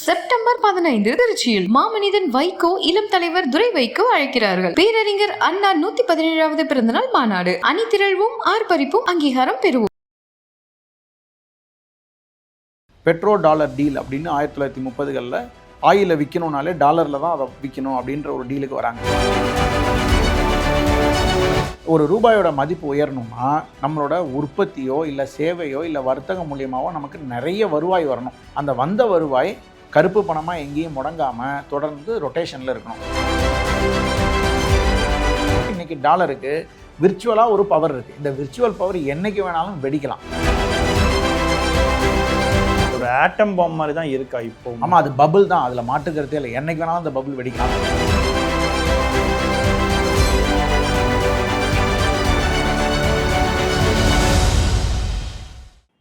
September பதினைந்து திருச்சியில் மாமனிதன் வைகோ இளம் தலைவர் துரை வைகோ அழைக்கிறார்கள். பேரறிஞர் அண்ணா நூத்தி பதினேழாவது பிறந்தநாள் மாநாடு. அணிதிரள்வும் ஆர்ப்பரிப்பும் அங்கீகாரம் பெறுவோம். பெட்ரோ டாலர் டீல் அப்படின்னு ஆயிரத்தி தொள்ளாயிரத்தி முப்பதுகளில் ஆயிலை விற்கணும்னாலே டாலரில் தான் அதை விற்கணும் அப்படின்ற ஒரு டீலுக்கு வராங்க. ஒரு ரூபாயோட மதிப்பு உயரணும்னா நம்மளோட உற்பத்தியோ இல்லை சேவையோ இல்லை வர்த்தகம் மூலியமாவோ நமக்கு நிறைய வருவாய் வரணும். அந்த வந்த வருவாய் கருப்பு பணமாக எங்கேயும் முடங்காமல் தொடர்ந்து ரொட்டேஷனில் இருக்கணும். இன்னைக்கு டாலருக்கு விர்ச்சுவலாக ஒரு பவர் இருக்குது இந்த விர்ச்சுவல் பவர் என்னைக்கு வேணாலும் வெடிக்கலாம். ஒரு ஆட்டம் பாம் மாதிரி தான் இருக்கா இப்போ? ஆமாம் அது பபுள் தான். அதில் மாட்டுக்கிறதே இல்லை. என்னைக்கு வேணாலும் அந்த பபுள் வெடிக்கலாம்.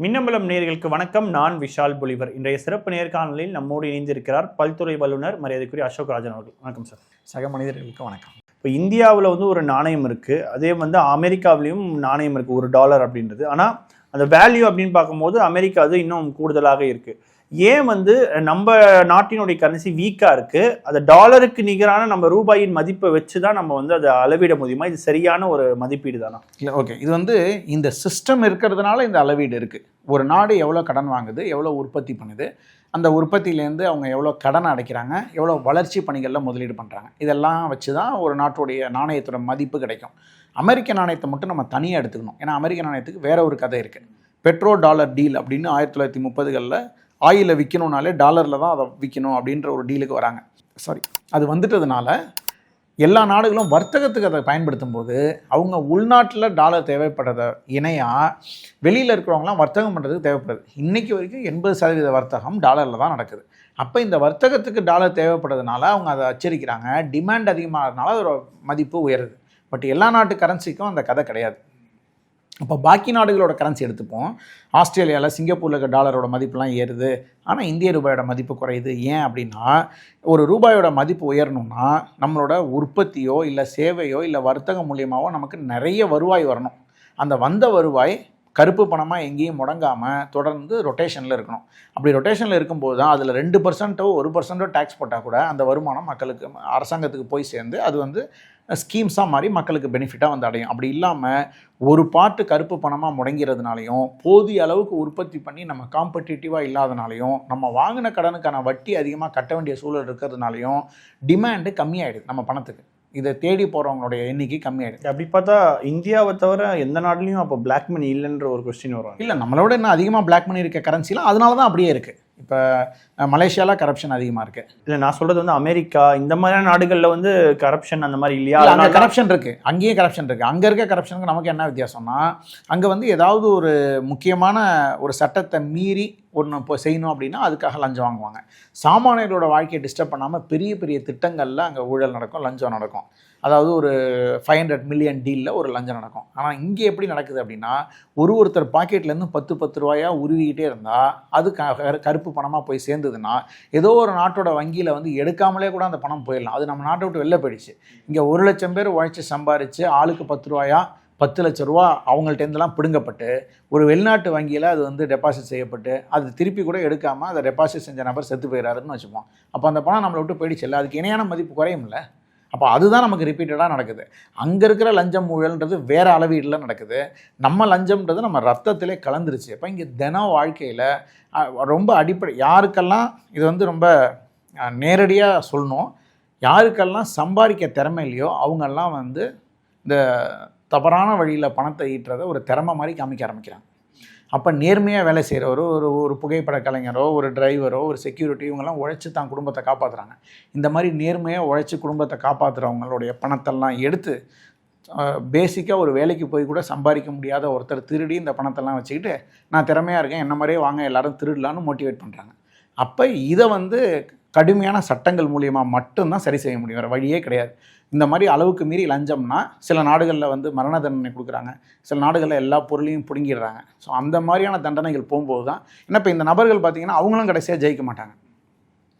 மின்னம்பலம் நேயர்களுக்கு வணக்கம். நான் விஷால் பொலிவர். இன்றைய சிறப்பு நேர்காணலில் நம்மோடு இணைந்திருக்கிறார் பல்துறை வல்லுநர் மரியாதைக்குரிய அசோக் ராஜன் அவர்கள். வணக்கம் சார். சக மனிதர்களுக்கு வணக்கம். இப்போ இந்தியாவில் வந்து ஒரு நாணயம் இருக்குது அதே வந்து அமெரிக்காவிலையும் நாணயம் இருக்குது ஒரு டாலர் அப்படின்றது. ஆனால் அந்த வேல்யூ அப்படின்னு பார்க்கும்போது அமெரிக்கா அது இன்னும் கூடுதலாக இருக்குது ஏன் வந்து நம்ம நாட்டினுடைய கரன்சி வீக்காக இருக்குது அது டாலருக்கு நிகரான நம்ம ரூபாயின் மதிப்பை வச்சு தான் நம்ம வந்து அதை அளவிட முடியுமா? இது சரியான ஒரு மதிப்பீடு தானா இல்லை ஓகே இது வந்து இந்த சிஸ்டம் இருக்கிறதுனால இந்த அளவீடு இருக்குது ஒரு நாடு எவ்வளோ கடன் வாங்குது எவ்வளோ உற்பத்தி பண்ணுது அந்த உற்பத்தியிலேருந்து அவங்க எவ்வளோ கடன் அடைக்கிறாங்க எவ்வளோ வளர்ச்சி பணிகளில் முதலீடு பண்ணுறாங்க இதெல்லாம் வச்சு தான் ஒரு நாட்டுடைய நாணயத்தோட மதிப்பு கிடைக்கும். அமெரிக்க நாணயத்தை மட்டும் நம்ம தனியாக எடுத்துக்கணும். ஏன்னா அமெரிக்க நாணயத்துக்கு வேற ஒரு கதை இருக்குது பெட்ரோ டாலர் டீல் அப்படின்னு ஆயிரத்தி தொள்ளாயிரத்தி முப்பதுகளில் ஆயிலை விற்கணும்னாலே டாலரில் தான் அதை விற்கணும் அப்படின்ற ஒரு டீலுக்கு வராங்க. சாரி அது வந்துட்டதுனால எல்லா நாடுகளும் வர்த்தகத்துக்கு அதை பயன்படுத்தும் போது அவங்க உள்நாட்டில் டாலர் தேவைப்படுறத இணையாக வெளியில் இருக்கிறவங்களாம் வர்த்தகம் பண்ணுறதுக்கு தேவைப்படுது. இன்றைக்கி வரைக்கும் எண்பது சதவீத வர்த்தகம் டாலரில் தான் நடக்குது. அப்போ இந்த வர்த்தகத்துக்கு டாலர் தேவைப்படுறதுனால அவங்க அதை அச்சரிக்கிறாங்க டிமாண்ட் அதிகமாகிறதுனால அதோட மதிப்பு உயருது. பட் எல்லா நாட்டு கரன்சிக்கும் அந்த கதை கிடையாது. அப்போ பாக்கி நாடுகளோட கரன்சி எடுத்துப்போம். ஆஸ்திரேலியாவில் சிங்கப்பூரில் இருக்க டாலரோட மதிப்புலாம் ஏறுது. ஆனால் இந்திய ரூபாயோட மதிப்பு குறையுது. ஏன் அப்படின்னா ஒரு ரூபாயோட மதிப்பு உயரணும்னா நம்மளோட உற்பத்தியோ இல்லை சேவையோ இல்லை வர்த்தகம் மூலியமாகவோ நமக்கு நிறைய வருவாய் வரணும். அந்த வந்த வருவாய் கருப்பு பணமாக எங்கேயும் முடங்காமல் தொடர்ந்து ரொட்டேஷனில் இருக்கணும். அப்படி ரொட்டேஷனில் இருக்கும்போது தான் அதில் ரெண்டு பர்சன்ட்டோ ஒரு பர்சன்ட்டோ டேக்ஸ் போட்டால் கூட அந்த வருமானம் மக்களுக்கு அரசாங்கத்துக்கு போய் சேர்ந்து அது வந்து ஸ்கீம்ஸாக மாதிரி மக்களுக்கு பெனிஃபிட்டாக வந்து அடையும். அப்படி இல்லாமல் ஒரு பாட்டு கருப்பு பணமாக முடங்கிறதுனாலையும் போதிய அளவுக்கு உற்பத்தி பண்ணி நம்ம காம்படிட்டிவாக இல்லாதனாலையும் நம்ம வாங்கின கடனுக்கான வட்டி அதிகமாக கட்ட வேண்டிய சூழல் இருக்கிறதுனாலையும் டிமாண்டு கம்மியாயிடுது நம்ம பணத்துக்கு. இதை தேடி போகிறவங்களுடைய எண்ணிக்கை கம்மியாயிடுது. அப்படி பார்த்தா இந்தியாவை தவிர எந்த நாட்டிலையும் அப்போ பிளாக் மணி இல்லைன்ற ஒரு கொஸ்டின் வரும். இல்லை நம்மளோட இன்னும் அதிகமாக பிளாக் மணி இருக்க கரன்சிலாம் அதனால தான் அப்படியே இருக்குது இப்போ மலேசியாவில் கரப்ஷன் அதிகமாக இருக்குது இல்லை நான் சொல்றது வந்து அமெரிக்கா இந்த மாதிரியான நாடுகளில் வந்து கரப்ஷன் அந்த மாதிரி இல்லையா? அங்கே கரப்ஷன் இருக்குது அங்கேயே கரப்ஷன் இருக்குது அங்கே இருக்க கரப்ஷனுக்கு நமக்கு என்ன வித்தியாசம்னா அங்கே வந்து ஏதாவது ஒரு முக்கியமான ஒரு சட்டத்தை மீறி ஒன்று இப்போ செய்யணும் அப்படின்னா அதுக்காக லஞ்சம் வாங்குவாங்க. சாமானியர்களோட வாழ்க்கையை டிஸ்டர்ப் பண்ணாமல் பெரிய பெரிய திட்டங்களில் அங்கே ஊழல் நடக்கும் லஞ்சம் நடக்கும். அதாவது ஒரு ஃபைவ் ஹண்ட்ரட் மில்லியன் டீலில் ஒரு லஞ்சம் நடக்கும். ஆனால் இங்கே எப்படி நடக்குது அப்படின்னா ஒரு ஒருத்தர் பாக்கெட்லேருந்து பத்து பத்து ரூபாயா உருவிக்கிட்டே இருந்தால் அது க கருப்பு பணமாக போய் சேர்ந்ததுன்னா ஏதோ ஒரு நாட்டோட வங்கியில் வந்து எடுக்காமலே கூட அந்த பணம் போயிடலாம். அது நம்ம நாட்டை விட்டு வெளில போயிடுச்சு. இங்கே ஒரு லட்சம் பேர் உழைச்சி சம்பாரித்து ஆளுக்கு பத்து ரூபாயா பத்து லட்ச ரூபா அவங்கள்ட்டேருந்துலாம் பிடுங்கப்பட்டு ஒரு வெளிநாட்டு வங்கியில் அது வந்து டெபாசிட் செய்யப்பட்டு அது திருப்பி கூட எடுக்காமல் அதை டெபாசிட் செஞ்ச நபர் செத்து போயிடாருன்னு வச்சுப்போம். அப்போ அந்த பணம் நம்மளை விட்டு போயிடுச்சு இல்லை. அதுக்கு இணையான மதிப்பு குறையும்ல. அப்போ அதுதான் நமக்கு ரிப்பீட்டடாக நடக்குது. அங்கே இருக்கிற லஞ்சம் ஊழல்ன்றது வேறு அளவீடில் நடக்குது. நம்ம லஞ்சம்ன்றது நம்ம ரத்தத்திலே கலந்துருச்சு. அப்போ இங்கே தினம் வாழ்க்கையில் ரொம்ப அடிப்படை யாருக்கெல்லாம் இது வந்து ரொம்ப நேரடியாக சொல்லணும் யாருக்கெல்லாம் சம்பாதிக்க திறமை இல்லையோ அவங்கெல்லாம் வந்து இந்த தவறான வழியில் பணத்தை ஈட்டுறதை ஒரு திறமை மாதிரி காமிக்க ஆரம்பிக்கிறாங்க. அப்போ நேர்மையாக வேலை செய்கிறவரோ ஒரு ஒரு புகைப்பட கலைஞரோ ஒரு டிரைவரோ ஒரு செக்யூரிட்டி இவங்கெல்லாம் உழைச்சி தான் குடும்பத்தை காப்பாற்றுறாங்க இந்த மாதிரி நேர்மையாக உழைச்சி குடும்பத்தை காப்பாற்றுறவங்களுடைய பணத்தெல்லாம் எடுத்து பேசிக்காக ஒரு வேலைக்கு போய் கூட சம்பாதிக்க முடியாத ஒருத்தர் திருடி இந்த பணத்தெல்லாம் வச்சுக்கிட்டு நான் திறமையாக இருக்கேன் என்ன மாதிரியே வாங்க எல்லாரும் திருடலான்னு மோட்டிவேட் பண்ணுறாங்க அப்போ இதை வந்து கடுமையான சட்டங்கள் மூலியமாக மட்டும்தான் சரி செய்ய முடியும். வேறு வழியே கிடையாது. இந்த மாதிரி அளவுக்கு மீறி லஞ்சம்னா சில நாடுகளில் வந்து மரண தண்டனை கொடுக்குறாங்க. சில நாடுகளில் எல்லா பொருளையும் பிடுங்கிடுறாங்க. ஸோ அந்த மாதிரியான தண்டனைகள் போகும்போது தான் ஏன்னா இப்போ இந்த நபர்கள் பார்த்திங்கன்னா அவங்களும் கடைசியாக ஜெயிக்க மாட்டாங்க.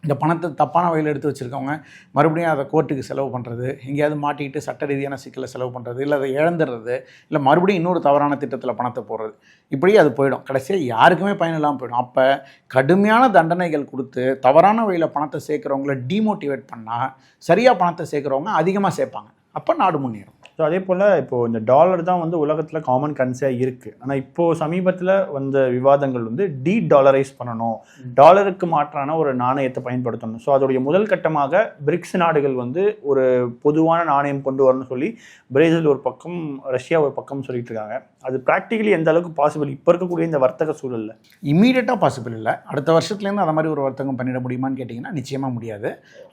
இந்த பணத்தை தப்பான வழியில் எடுத்து வச்சுருக்கவங்க மறுபடியும் அதை கோர்ட்டுக்கு செலவு பண்ணுறது எங்கேயாவது மாட்டிக்கிட்டு சட்ட ரீதியான சிக்கலை செலவு பண்ணுறது இல்லை அதை இழந்துடுறது இல்லை மறுபடியும் இன்னொரு தவறான திட்டத்தில் பணத்தை போடுறது இப்படி அது போயிடும். கடைசியாக யாருக்குமே பயன் இல்லாமல் போயிடும். அப்போ கடுமையான தண்டனைகள் கொடுத்து தவறான வழியில் பணத்தை சேர்க்குறவங்கள டீமோட்டிவேட் பண்ணால் சரியாக பணத்தை சேர்க்குறவங்க அதிகமாக சேர்ப்பாங்க. அப்போ நாடு முன்னேறும். ஸோ அதே போல் இப்போது இந்த டாலர் தான் வந்து உலகத்தில் காமன் கரன்சியாக இருக்குது ஆனால் இப்போது சமீபத்தில் வந்த விவாதங்கள் வந்து டீ டாலரைஸ் பண்ணணும். டாலருக்கு மாற்றான ஒரு நாணயத்தை பயன்படுத்தணும். ஸோ அதோடைய முதல் கட்டமாக பிரிக்ஸ் நாடுகள் வந்து ஒரு பொதுவான நாணயம் கொண்டு வரணும்னு சொல்லி பிரேசில் ஒரு பக்கம் ரஷ்யா ஒரு பக்கம் சொல்லிட்டு இருக்காங்க. அது ப்ராக்டிகலி எந்த அளவுக்கு பாசிபிள் இப்போ இருக்கக்கூடிய இந்த வர்த்தக சூழலில். இம்மீடியட்டாக பாசிபிள் இல்லை. அடுத்த வருஷத்துலேருந்து அந்த மாதிரி ஒரு வர்த்தகம் பண்ணிட முடியுமான்னு கேட்டிங்கன்னா நிச்சயமாக முடியாது.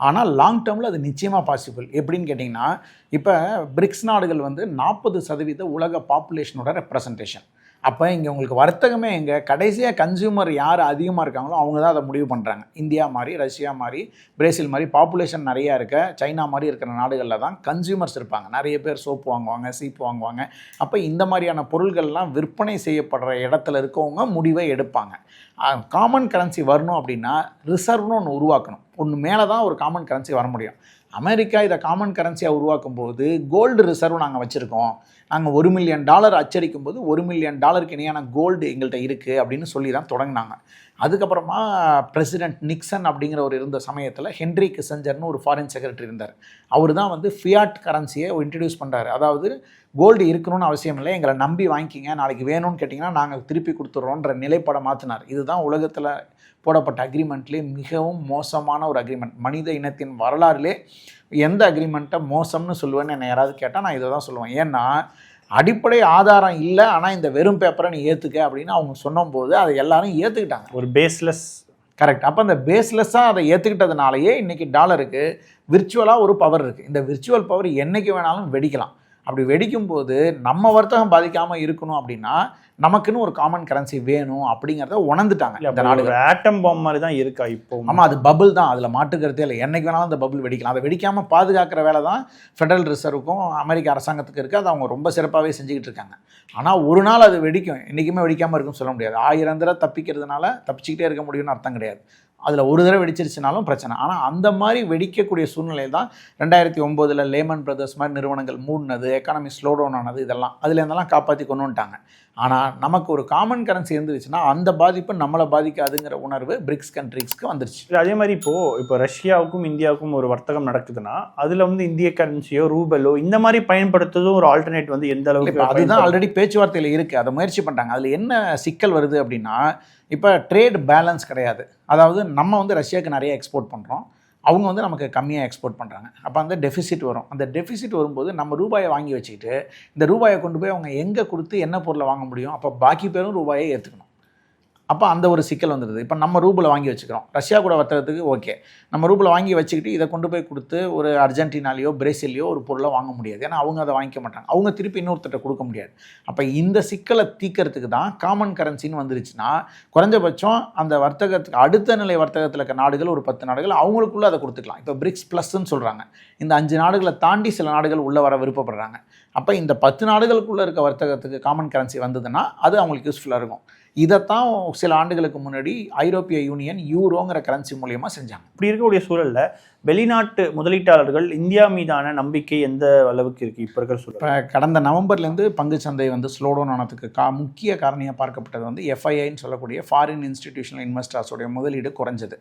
ஆனால் லாங் டேர்மில் அது நிச்சயமாக பாசிபிள் எப்படின்னு கேட்டிங்கன்னா இப்போ பிரிக்ஸ் நாடுகள் வந்து நாற்பது சதவீத உலக பாப்புலேஷனோட ரெப்ரசன்டேஷன் அப்போ இங்கே உங்களுக்கு வர்த்தகமே எங்கே? கடைசியாக கன்சியூமர் யார் அதிகமாக இருக்காங்களோ அவங்க தான் அதை முடிவு பண்ணுறாங்க இந்தியா மாதிரி ரஷ்யா மாதிரி பிரேசில் மாதிரி பாப்புலேஷன் நிறையா இருக்க சைனா மாதிரி இருக்கிற நாடுகளில் தான் கன்சியூமர்ஸ் இருப்பாங்க. நிறைய பேர் சோப்பு வாங்குவாங்க சீப்பு வாங்குவாங்க. அப்போ இந்த மாதிரியான பொருள்கள்லாம் விற்பனை செய்யப்படுற இடத்துல இருக்கவங்க முடிவை எடுப்பாங்க. காமன் கரன்சி வரணும் அப்படின்னா ரிசர்வ்னு ஒன்று உருவாக்கணும். ஒன்று மேலே தான் ஒரு காமன் கரன்சி வர முடியும். அமெரிக்கா இதை காமன் கரன்சியாக உருவாக்கும் போது கோல்டு ரிசர்வ் நாங்கள் வச்சுருக்கோம். நாங்கள் ஒரு மில்லியன் டாலர் அச்சடிக்கும் போது ஒரு மில்லியன் டாலருக்கு இணையான கோல்டு எங்கள்கிட்ட இருக்குது அப்படின்னு சொல்லி தான் தொடங்கினாங்க. அதுக்கப்புறமா பிரசிடென்ட் நிக்சன் அப்படிங்கிறவர் இருந்த சமயத்தில் ஹென்ரி கிசஞ்சர்னு ஒரு ஃபாரின் செக்ரட்டரி இருந்தார். அவர் தான் வந்து ஃபியாட் கரன்சியை இன்ட்ரடியூஸ் பண்ணுறாரு அதாவது கோல்டு இருக்கணும்னு அவசியம் இல்லை எங்களை நம்பி வாங்கிக்கிங்க நாளைக்கு வேணும்னு கேட்டிங்கன்னா நாங்கள் திருப்பி கொடுத்துட்றோன்ற நிலைப்பாடை மாற்றினார் இதுதான் உலகத்தில் போடப்பட்ட அக்ரிமெண்ட்லேயே மிகவும் மோசமான ஒரு அக்ரிமெண்ட் மனித இனத்தின் வரலாறுலே எந்த அக்ரிமெண்ட்டை மோசம்னு சொல்லுவேன்னு என்னை யாராவது கேட்டால் நான் இதை தான் சொல்லுவேன். ஏன்னா அடிப்படை ஆதாரம் இல்லை ஆனால் இந்த வெறும் பேப்பரை நீ ஏற்றுக்க அப்படின்னு அவங்க சொன்னபோது அதை எல்லாரும் ஏற்றுக்கிட்டாங்க ஒரு பேஸ்லெஸ் கரெக்ட் அப்போ அந்த பேஸ்லெஸ்ஸாக அதை ஏற்றுக்கிட்டதுனாலயே இன்றைக்கி டாலருக்கு விர்ச்சுவலாக ஒரு பவர் இருக்குது இந்த விர்ச்சுவல் பவர் என்னைக்கு வேணாலும் வெடிக்கலாம். அப்படி வெடிக்கும் போது நம்ம வர்த்தகம் பாதிக்காமல் இருக்கணும் அப்படின்னா நமக்குன்னு ஒரு காமன் கரன்சி வேணும் அப்படிங்கிறத உணர்ந்துட்டாங்க இந்த ஆட்டம் பாம் மாதிரி தான் இருக்கா இப்போ? ஆமாம் அது பபுள் தான். அதில் மாட்டுக்கிறதே இல்லை. என்னைக்கு வேணாலும் அந்த பபுள் வெடிக்கலாம். அதை வெடிக்காமல் பாதுகாக்கிற வேலை தான் ஃபெடரல் ரிசர்வுக்கும் அமெரிக்க அரசாங்கத்துக்கு இருக்குது அதை அவங்க ரொம்ப சிறப்பாகவே செஞ்சுக்கிட்டு இருக்காங்க. ஆனால் ஒரு நாள் அது வெடிக்கும். என்றைக்குமே வெடிக்காமல் இருக்கும்னு சொல்ல முடியாது. ஆயிரம் தடவை தப்பிக்கிறதுனால தப்பிச்சுக்கிட்டே இருக்க முடியும்னு அர்த்தம் கிடையாது. அதில் ஒரு தடவை வெடிச்சிருச்சுனாலும் பிரச்சனை. ஆனால் அந்த மாதிரி வெடிக்கக்கூடிய சூழ்நிலையில் தான் ரெண்டாயிரத்தி ஒம்போதில் லேமன் பிரதர்ஸ் மாதிரி நிறுவனங்கள் மூடினது எக்கானமி ஸ்லோ டவுன் ஆனது இதெல்லாம். அதில் இருந்தெல்லாம் காப்பாற்றி கொண்டு வந்துட்டாங்க. ஆனால் நமக்கு ஒரு காமன் கரன்சி இருந்துச்சுன்னா அந்த பாதிப்பு நம்மளை பாதிக்காதுங்கிற உணர்வு பிரிக்ஸ் கண்ட்ரிஸ்க்கு வந்துருச்சு. அதே மாதிரி இப்போ இப்போ ரஷ்யாவுக்கும் இந்தியாவுக்கும் ஒரு வர்த்தகம் நடக்குதுன்னா அதுல வந்து இந்திய கரன்சியோ ரூபலோ இந்த மாதிரி பயன்படுத்துறதும் ஒரு ஆல்டர்னேட் வந்து எந்த அளவுக்கு அதுதான்? ஆல்ரெடி பேச்சுவார்த்தையில் இருக்குது அதை முயற்சி பண்ணுறாங்க அதில் என்ன சிக்கல் வருது அப்படின்னா இப்போ ட்ரேட் பேலன்ஸ் கிடையாது. அதாவது நம்ம வந்து ரஷ்யாவுக்கு நிறைய எக்ஸ்போர்ட் பண்ணுறோம் அவங்க வந்து நமக்கு கம்மியாக எக்ஸ்போர்ட் பண்ணுறாங்க அப்போ அந்த டெஃபிசிட் வரும். அந்த டெஃபிசிட் வரும்போது நம்ம ரூபாயை வாங்கி வச்சுக்கிட்டு இந்த ரூபாயை கொண்டு போய் அவங்க எங்கே கொடுத்து என்ன பொருளை வாங்க முடியும்? அப்போ பாக்கி பேரும் ரூபாயை ஏற்றுக்கணும் அப்போ அந்த ஒரு சிக்கல் வந்துடுது. இப்போ நம்ம ரூபில் வாங்கி வச்சுக்கிறோம். ரஷ்யா கூட வர்த்தகத்துக்கு ஓகே. நம்ம ரூபில் வாங்கி வச்சுக்கிட்டு இதை கொண்டு போய் கொடுத்து ஒரு அர்ஜென்டினாலேயோ பிரேசிலையோ ஒரு பொருளை வாங்க முடியாது. ஏன்னா அவங்க அதை வாங்கிக்க மாட்டாங்க. அவங்க திருப்பி இன்னொருத்தட்ட கொடுக்க முடியாது. அப்போ இந்த சிக்கலை தீக்கிறதுக்கு தான் காமன் கரன்சின்னு வந்துருச்சுன்னா குறைஞ்சபட்சம் அந்த வர்த்தகத்துக்கு அடுத்த நிலை வர்த்தகத்தில் இருக்க நாடுகள் ஒரு பத்து நாடுகள் அவங்களுக்குள்ளே அதை கொடுத்துக்கலாம். இப்போ பிரிக்ஸ் ப்ளஸ்ன்னு சொல்கிறாங்க இந்த அஞ்சு நாடுகளை தாண்டி சில நாடுகள் உள்ளே வர விருப்பப்படுறாங்க. அப்போ இந்த பத்து நாடுகளுக்குள்ளே இருக்க வர்த்தகத்துக்கு காமன் கரன்சி வந்ததுன்னா அது அவங்களுக்கு யூஸ்ஃபுல்லாக இருக்கும். இதைத்தான் சில ஆண்டுகளுக்கு முன்னாடி ஐரோப்பிய யூனியன் யூரோங்கிற கரன்சி மூலியமாக செஞ்சாங்க. இப்படி இருக்கக்கூடிய சூழல்ல வெளிநாட்டு முதலீட்டாளர்கள் இந்தியா மீதான நம்பிக்கை எந்த அளவுக்கு இருக்கு? இப்ப இருக்கிற சூழல். இப்போ கடந்த நவம்பர்லேருந்து பங்குச்சந்தை வந்து ஸ்லோ டவுன் ஆனதுக்கு கா முக்கிய காரணியாக பார்க்கப்பட்டது வந்து எஃப்ஐஐன்னு சொல்லக்கூடிய ஃபாரின் இன்ஸ்டிடியூஷனல் இன்வெஸ்டர்ஸோடைய முதலீடு குறைஞ்சது.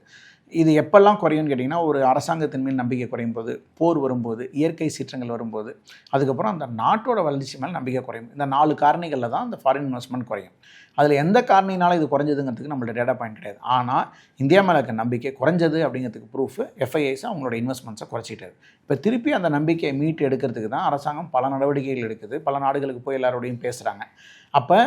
இது எப்பெல்லாம் குறையும்னு கேட்டிங்கன்னா ஒரு அரசாங்கத்தின் மேல் நம்பிக்கை குறையும் போது போர் வரும்போது இயற்கை சீற்றங்கள் வரும்போது அதுக்கப்புறம் அந்த நாட்டோட வளர்ச்சி மேல் நம்பிக்கை குறையும். இந்த நாலு காரணிகளில் தான் அந்த ஃபாரின் இன்வெஸ்ட்மெண்ட் குறையும். அதில் எந்த காரணினால இது குறைஞ்சதுங்கிறதுக்கு நம்மளோட டேட்டா பாயிண்ட் கிடையாது. ஆனால் இந்தியா மேலே இருக்க நம்பிக்கை குறைஞ்சது அப்படிங்கிறதுக்கு ப்ரூஃப் எஃப்ஐஐஸ் அவங்களோட இன்வெஸ்ட்மெண்ட்ஸை குறைச்சிட்டாரு. இப்போ திருப்பி அந்த நம்பிக்கையை மீட்டு எடுக்கிறதுக்கு தான் அரசாங்கம் பல நடவடிக்கைகள் எடுக்குது. பல நாடுகளுக்கு போய் எல்லாரோடையும் பேசுகிறாங்க அப்போ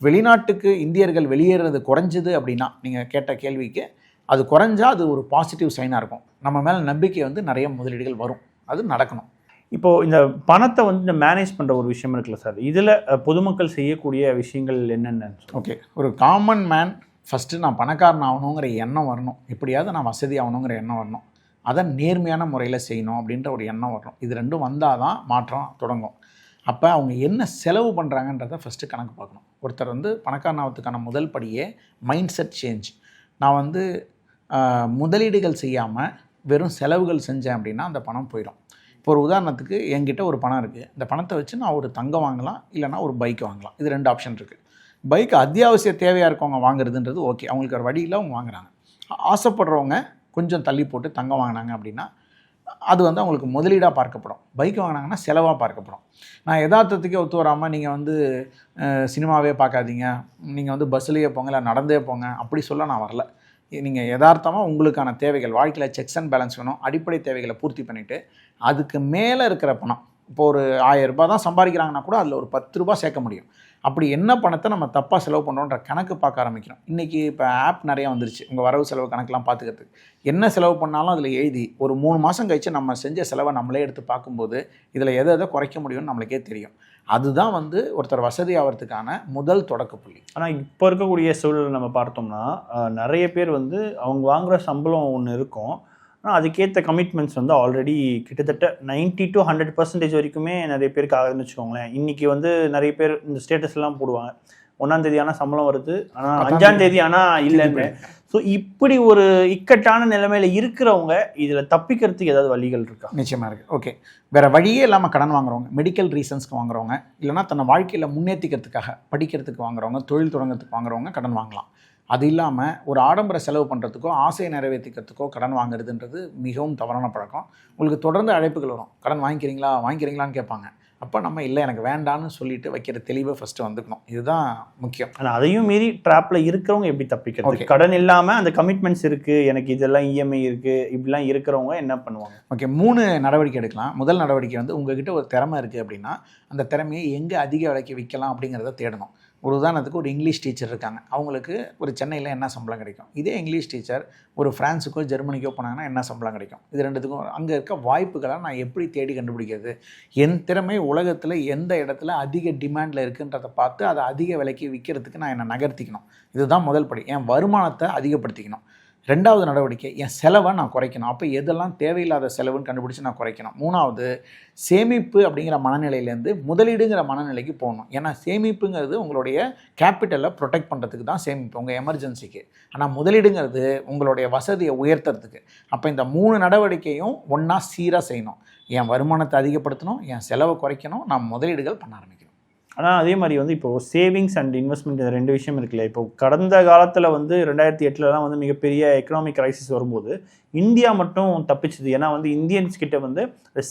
வெளிநாட்டுக்கு இந்தியர்கள் வெளியேறது குறைஞ்சது அப்படின்னா நீங்கள் கேட்ட கேள்விக்கு அது குறைஞ்சா அது ஒரு பாசிட்டிவ் சைனாக இருக்கும். நம்ம மேலே நம்பிக்கை வந்து நிறைய முதலீடுகள் வரும். அது நடக்கணும். இப்போ இந்த பணத்தை வந்து இந்த மேனேஜ் பண்ற ஒரு விஷயம் இருக்குல்ல சார்? இதுல பொதுமக்கள் செய்யக்கூடிய விஷயங்கள் என்னென்ன? ஓகே ஒரு காமன் மேன் ஃபஸ்ட்டு நான் பணக்காரன் ஆகணுங்கிற எண்ணம் வரணும். எப்படியாவது நான் வசதி ஆகணுங்கிற எண்ணம் வரணும். அதை நேர்மையான முறையில் செய்யணும் அப்படின்ற ஒரு எண்ணம் வரணும். இது ரெண்டும் வந்தால் தான் மாற்றம் தொடங்கும். அப்போ அவங்க என்ன செலவு பண்ணுறாங்கன்றதை ஃபஸ்ட்டு கணக்கு பார்க்கணும். ஒருத்தர் வந்து பணக்காரன் ஆகிறதுக்கான முதல் படியே மைண்ட் செட் சேஞ்ச் நான் வந்து முதலீடுகள் செய்யாமல் வெறும் செலவுகள் செஞ்சேன் அப்படின்னா அந்த பணம் போயிடும். இப்போ ஒரு உதாரணத்துக்கு என்கிட்ட ஒரு பணம் இருக்குது இந்த பணத்தை வச்சு நான் ஒரு தங்கம் வாங்கலாம் இல்லைனா ஒரு பைக் வாங்கலாம். இது ரெண்டு ஆப்ஷன் இருக்குது பைக் அத்தியாவசிய தேவையாக இருக்கவங்க வாங்குறதுன்றது ஓகே அவங்களுக்கு ஒரு வழியில் அவங்க வாங்குறாங்க. ஆசைப்படுறவங்க கொஞ்சம் தள்ளி போட்டு தங்கம் வாங்கினாங்க அப்படின்னா அது வந்து அவங்களுக்கு முதலீடாக பார்க்கப்படும். பைக் வாங்கினாங்கன்னா செலவாக பார்க்கப்படும். நான் யதார்த்தத்துக்கே ஒத்து வராமல் நீங்கள் வந்து சினிமாவே பார்க்காதீங்க. நீங்கள் வந்து பஸ்ஸுலேயே போங்க இல்லை நடந்தே போங்க. அப்படி சொல்ல நான் வரல. நீங்கள் யதார்த்தமாக உங்களுக்கான தேவைகள் வாழ்க்கையில் செக்ஸ் அண்ட் பேலன்ஸ் வேணும் அடிப்படை தேவைகளை பூர்த்தி பண்ணிவிட்டு அதுக்கு மேலே இருக்கிற பணம். இப்போ ஒரு ஆயிரம் ரூபாய் தான் சம்பாதிக்கிறாங்கன்னா கூட அதில் ஒரு பத்து ரூபா சேர்க்க முடியும். அப்படி என்ன பணத்தை நம்ம தப்பாக செலவு பண்ணுறோன்ற கணக்கு பார்க்க ஆரம்பிக்கிறோம். இன்றைக்கி இப்போ ஆப் நிறையா வந்துருச்சு. உங்கள் வரவு செலவு கணக்கெலாம் பார்த்துக்கிறதுக்கு. என்ன செலவு பண்ணாலும் அதில் எழுதி ஒரு மூணு மாதம் கழிச்சு நம்ம செஞ்ச செலவை நம்மளே எடுத்து பார்க்கும்போது இதில் எதை எதை குறைக்க முடியும்னு நம்மளுக்கே தெரியும். அதுதான் வந்து ஒருத்தர் வசதி ஆகிறதுக்கான முதல் தொடக்க புள்ளி. ஆனால் இப்போ இருக்கக்கூடிய சூழல் நம்ம பார்த்தோம்னா நிறைய பேர் வந்து அவங்க வாங்குற சம்பளம் ஒன்று இருக்கும். ஆனால் அதுக்கேற்ற கமிட்மெண்ட்ஸ் வந்து ஆல்ரெடி கிட்டத்தட்ட 90 டு ஹண்ட்ரட் பர்சன்டேஜ் வரைக்குமே நிறைய பேருக்கு ஆகுதுன்னு வச்சுக்கோங்களேன். இன்னைக்கு வந்து நிறைய பேர் இந்த ஸ்டேட்டஸ் எல்லாம் போடுவாங்க. ஒன்றாம் தேதி ஆனால் சம்பளம் வருது ஆனால் அஞ்சாம் தேதி. ஆனால் இல்லைன்னு. ஸோ இப்படி ஒரு இக்கட்டான நிலைமையில் இருக்கிறவங்க இதில் தப்பிக்கிறதுக்கு ஏதாவது வழிகள் இருக்கா? நிச்சயமாக இருக்குது ஓகே வேறு வழியே இல்லாமல் கடன் வாங்குறவங்க மெடிக்கல் ரீசன்ஸ்க்கு வாங்குறவங்க இல்லைனா தன்னை வாழ்க்கையில் முன்னேற்றிக்கிறதுக்காக படிக்கிறதுக்கு வாங்குறவங்க தொழில் தொடங்கிறதுக்கு வாங்குறவங்க கடன் வாங்கலாம். அது இல்லாமல் ஒரு ஆடம்பர செலவு பண்ணுறதுக்கோ ஆசையை நிறைவேற்றிக்கிறதுக்கோ கடன் வாங்குறதுன்றது மிகவும் தவறான பழக்கம். உங்களுக்கு தொடர்ந்து அழைப்புகள் வரும். கடன் வாங்கிக்கிறீங்களா? வாங்கிக்கிறீங்களான்னு கேட்பாங்க. அப்போ நம்ம இல்லை எனக்கு வேண்டான்னு சொல்லிட்டு வைக்கிற தெளிவை ஃபஸ்ட்டு வந்துக்கணும். இதுதான் முக்கியம். ஆனால் அதையும் மீறி ட்ராப்ல இருக்கிறவங்க எப்படி தப்பிக்கிறது. கடன் இல்லாமல் அந்த கமிட்மெண்ட்ஸ் இருக்கு எனக்கு இதெல்லாம் இஎம்ஐ இருக்கு இப்படிலாம் இருக்கிறவங்க என்ன பண்ணுவாங்க? ஓகே மூணு நடவடிக்கை எடுக்கலாம். முதல் நடவடிக்கை வந்து உங்ககிட்ட ஒரு திறமை இருக்குது அப்படின்னா அந்த திறமையை எங்கே அதிக விலைக்கு விற்கலாம் அப்படிங்கிறத தேடணும். ஒரு உதாரணத்துக்கு ஒரு இங்கிலீஷ் டீச்சர் இருக்காங்க. அவங்களுக்கு ஒரு சென்னையில் என்ன சம்பளம் கிடைக்கும்? இதே இங்கிலீஷ் டீச்சர் ஒரு ஃப்ரான்ஸுக்கோ ஜெர்மனிக்கோ போனாங்கன்னா என்ன சம்பளம் கிடைக்கும்? இது ரெண்டுத்துக்கும் அங்கே இருக்க வாய்ப்புகளை நான் எப்படி தேடி கண்டுபிடிக்கிறது? என் திறமை உலகத்தில் எந்த இடத்துல அதிக டிமாண்டில் இருக்குன்றதை பார்த்து அதை அதிக விலைக்கு விற்கிறதுக்கு நான் என்னை நகர்த்திக்கணும். இதுதான் முதல் படி. என் வருமானத்தை அதிகப்படுத்திக்கணும். ரெண்டாவது நடவடிக்கை என் செலவை நான் குறைக்கணும். அப்போ எதெல்லாம் தேவையில்லாத செலவுன்னு கண்டுபிடிச்சி நான் குறைக்கணும். மூணாவது சேமிப்பு அப்படிங்கிற மனநிலையிலேருந்து முதலீடுங்கிற மனநிலைக்கு போகணும். ஏன்னா சேமிப்புங்கிறது உங்களுடைய கேபிட்டலை ப்ரொடெக்ட் பண்ணுறதுக்கு தான் சேமிப்பு உங்கள் எமர்ஜென்சிக்கு. ஆனால் முதலீடுங்கிறது உங்களுடைய வசதியை உயர்த்துறதுக்கு. அப்போ இந்த மூணு நடவடிக்கையும் ஒன்றா சீராக செய்யணும். என் வருமானத்தை அதிகப்படுத்தணும் என் செலவை குறைக்கணும் நான் முதலீடுகள் பண்ண ஆரம்பிக்கணும். ஆனால் அதே மாதிரி வந்து இப்போ சேவிங்ஸ் அண்ட் இன்வெஸ்ட்மெண்ட் இந்த ரெண்டு விஷயம் இருக்குல்ல. இப்போ கடந்த காலத்தில் வந்து ரெண்டாயிரத்தி எட்டுலலாம் வந்து மிகப்பெரிய எக்கனாமிக் கிரைசிஸ் வரும்போது இந்தியா மட்டும் தப்பிச்சுது. ஏன்னா வந்து இந்தியன்ஸ் கிட்ட வந்து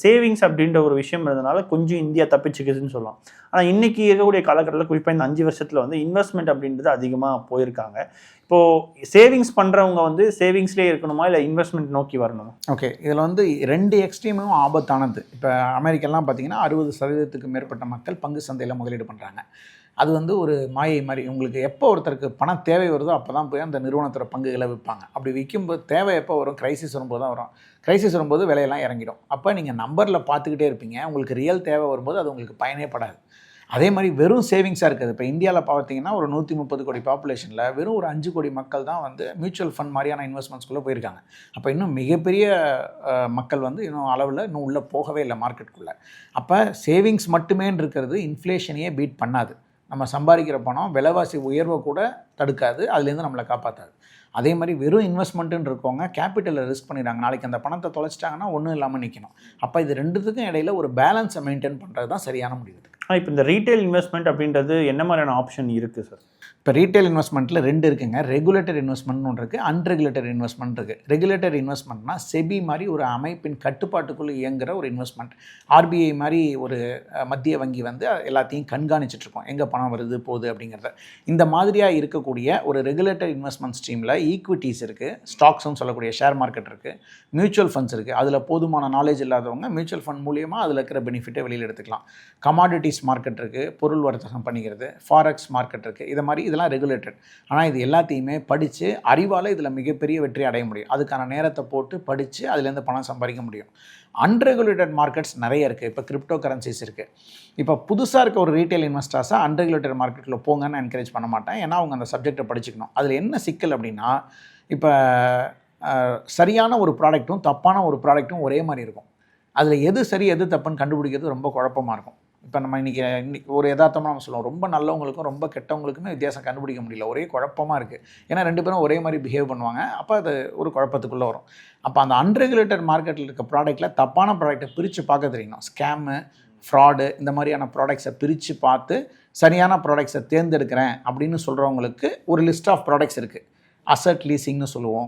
சேவிங்ஸ் அப்படின்ற ஒரு விஷயம் இருந்தனால கொஞ்சம் இந்தியா தப்பிச்சுக்குதுன்னு சொல்லலாம். ஆனால் இன்றைக்கி இருக்கக்கூடிய காலகட்டத்தில் குறிப்பாக இந்த அஞ்சு வருஷத்தில் வந்து இன்வெஸ்ட்மெண்ட் அப்படின்றது அதிகமாக போயிருக்காங்க. இப்போது சேவிங்ஸ் பண்ணுறவங்க வந்து சேவிங்ஸ்லேயே இருக்கணுமா? இல்லை இன்வெஸ்ட்மெண்ட் நோக்கி வரணுமா? ஓகே இதில் வந்து ரெண்டு எக்ஸ்ட்ரீமும் ஆபத்தானது. இப்போ அமெரிக்கெல்லாம் பார்த்தீங்கன்னா அறுபது சதவீதத்துக்கு மேற்பட்ட மக்கள் பங்கு சந்தையில் முதலீடு பண்ணுறாங்க அது வந்து ஒரு மாயை மாதிரி. உங்களுக்கு எப்போ ஒருத்தருக்கு பணம் தேவை வருதோ அப்போ தான் போய் அந்த நிறுவனத்தோட பங்குகளை விற்பாங்க அப்படி விற்கும்போது தேவை எப்போ வரும்? கிரைசிஸ் வரும்போது தான் வரும். கிரைசிஸ் வரும்போது விலையெல்லாம் இறங்கிடும். அப்போ நீங்கள் நம்பரில் பார்த்துக்கிட்டே இருப்பீங்க. உங்களுக்கு ரியல் தேவை வரும்போது அது உங்களுக்கு பயனே படாது. அதே மாதிரி வெறும் சேவிங்ஸாக இருக்குது. இப்போ இந்தியாவில் பார்த்தீங்கன்னா ஒரு நூற்றி முப்பது கோடி பாப்புலேஷனில் வெறும் ஒரு அஞ்சு கோடி மக்கள் தான் வந்து மியூச்சுவல் ஃபண்ட் மாதிரியான இன்வெஸ்ட்மெண்ட்ஸ்குள்ளே போயிருக்காங்க. அப்போ இன்னும் மிகப்பெரிய மக்கள் வந்து இன்னும் அளவில் இன்னும் உள்ளே போகவே இல்லை மார்க்கெட்டுக்குள்ளே அப்போ சேவிங்ஸ் மட்டுமேன்னு இருக்கிறது இன்ஃப்ளேஷனையே பீட் பண்ணாது. நம்ம சம்பாதிக்கிற பணம் விலைவாசி உயர்வை கூட தடுக்காது. அதுலேருந்து நம்மளை காப்பாற்றாது அதே மாதிரி வெறும் இன்வெஸ்ட்மெண்ட்டுன்னு இருக்கவங்க கேபிட்டலில் ரிஸ்க் பண்ணிடுறாங்க. நாளைக்கு அந்த பணத்தை தொலைச்சிட்டாங்கன்னா ஒன்றும் இல்லாமல் நிற்கணும் அப்போ இது ரெண்டுத்துக்கும் இடையில ஒரு பேலன்ஸை மெயின்டைன் பண்ணுறது தான் சரியான முடிவு. ஆனால் இப்போ இந்த ரீட்டைல் இன்வெஸ்ட்மெண்ட் அப்படின்றது என்ன மாதிரியான ஆப்ஷன் இருக்குது சார் இப்போ ரீட்டைல் இன்வெஸ்ட்மெண்ட்டில் ரெண்டு இருக்குங்க. ரெகுலேட்டட் இன்வெஸ்ட்மெண்ட் ஒன்று இருக்குது அன்ரெகுலேட்டட் இன்வெஸ்ட்மெண்ட் இருக்குது ரெகுலேட்டட் இன்வெஸ்ட்மெண்ட்னா செபி மாதிரி ஒரு அமைப்பின் கட்டுப்பாட்டுக்குள் இயங்குகிற ஒரு இன்வெஸ்ட்மெண்ட் ஆர்பிஐ மாதிரி ஒரு மத்திய வங்கி வந்து எல்லாத்தையும் கண்காணிச்சிட்ருக்கோம் எங்கே பணம் வருது போகுது அப்படிங்கிறத. இந்த மாதிரியாக இருக்கக்கூடிய ஒரு ரெகுலேட்டட் இன்வெஸ்ட்மெண்ட் ஸ்ட்ரீமில் ஈக்விட்டிஸ் இருக்குது ஸ்டாக்ஸ்னு சொல்லக்கூடிய ஷேர் மார்க்கெட் இருக்குது மியூச்சுவல் ஃபண்ட்ஸ் இருக்குது அதில் போதுமான நாலேஜ் இல்லாதவங்க மியூச்சுவல் ஃபண்ட் மூலியமாக அதில் இருக்கிற பெனிஃபிட்டை வெளியில் எடுத்துக்கலாம். கமாடிட்டிஸ் மார்க்கெட் இருக்குது பொருள் வர்த்தகம் பண்ணிக்கிறது ஃபாரெக்ஸ் மார்க்கெட் இருக்குது இதை மாதிரி இதெல்லாம் ரெகுலேட்டட் ஆனால் இது எல்லாத்தையுமே படித்து அறிவால் இதில் மிகப்பெரிய வெற்றி அடைய முடியும். அதுக்கான நேரத்தை போட்டு படித்து அதுலேருந்து பணம் சம்பாதிக்க முடியும். அன்ரெகுலேட்டட் மார்க்கெட்ஸ் நிறைய இருக்குது இப்போ கிரிப்டோ கரன்சிஸ் இருக்குது இப்போ புதுசாக இருக்க ஒரு ரீட்டைல் இன்வெஸ்டர்ஸாக அன்ரெகுலேட்டட் மார்க்கெட்டில் போங்கன்னு என்கரேஜ் பண்ண மாட்டேன். ஏன்னா அவங்க அந்த சப்ஜெக்டை படிச்சுக்கணும். அதில் என்ன சிக்கல் அப்படின்னா இப்போ சரியான ஒரு ப்ராடக்ட்டும் தப்பான ஒரு ப்ராடக்ட்டும் ஒரே மாதிரி இருக்கும். அதில் எது சரி எது தப்புன்னு கண்டுபிடிக்கிறது ரொம்ப குழப்பமாக இருக்கும். இப்போ நம்ம இன்னைக்கு இன்னைக்கு ஒரு யதார்த்தமாக நம்ம சொல்லுவோம். ரொம்ப நல்லவங்களுக்கும் ரொம்ப கெட்டவங்களுக்குமே வித்தியாசம் கண்டுபிடிக்க முடியல. ஒரே குழப்பமாக இருக்குது ஏன்னா ரெண்டு பேரும் ஒரே மாதிரி பிஹேவ் பண்ணுவாங்க. அப்போ அது ஒரு குழப்பத்துக்குள்ளே வரும். அப்போ அந்த அன்ரெகுலேட்டட் மார்க்கெட்டில் இருக்க ப்ராடக்ட்டில் தப்பான ப்ராடக்ட்டை பிரித்து பார்க்க தெரியணும் ஸ்கேமு ஃப்ராடு இந்த மாதிரியான ப்ராடக்ட்ஸை பிரித்து பார்த்து சரியான ப்ராடக்ட்ஸை தேர்ந்தெடுக்கிறேன் அப்படின்னு சொல்கிறவங்களுக்கு ஒரு லிஸ்ட் ஆஃப் ப்ராடக்ட்ஸ் இருக்குது அசட் லீசிங்னு சொல்லுவோம்.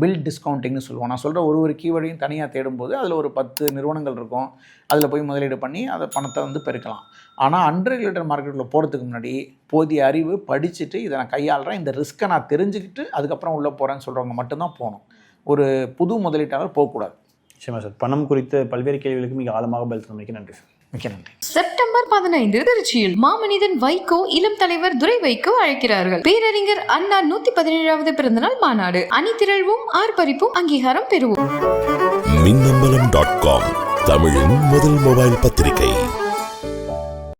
பில் டிஸ்கவுண்டிங்னு சொல்லுவோம். நான் சொல்கிற ஒரு ஒரு கீவேர்டையும் தனியாக தேடும்போது அதில் ஒரு பத்து நிறுவனங்கள் இருக்கும். அதில் போய் முதலீடு பண்ணி அதை பணத்தை வந்து பெருக்கலாம். ஆனால் அன்ரெகுலேட்டட் மார்க்கெட்டில் போகிறதுக்கு முன்னாடி போதிய அறிவு படிச்சுட்டு இதை நான் கையாளுறேன். இந்த ரிஸ்க்கை நான் தெரிஞ்சுக்கிட்டு அதுக்கப்புறம் உள்ளே போகிறேன்னு சொல்கிறவங்க மட்டும்தான் போகணும். ஒரு புது முதலீட்டாளர் போகக்கூடாது. நிச்சயமா சார். பணம் குறித்து பல்வேறு கேள்விகளுக்கு மிக ஆழமாக பதில் சொன்னமைக்கு நன்றி சார். மிக்க நன்றி. செப்டம்பர் பதினைந்து திருச்சியில் மாமனிதன் வைகோ இளம் தலைவர் துரை வைகோ அழைக்கிறார்கள். பேரறிஞர் அண்ணா நூத்தி பதினேழாவது பிறந்தநாள் மாநாடு. அணிதிரள்வும் ஆர்ப்பரிப்பும் அங்கீகாரம் பெறுவோம். மின்னம்பலம் டாட் காம் தமிழின் முதல் மொபைல் பத்திரிகை.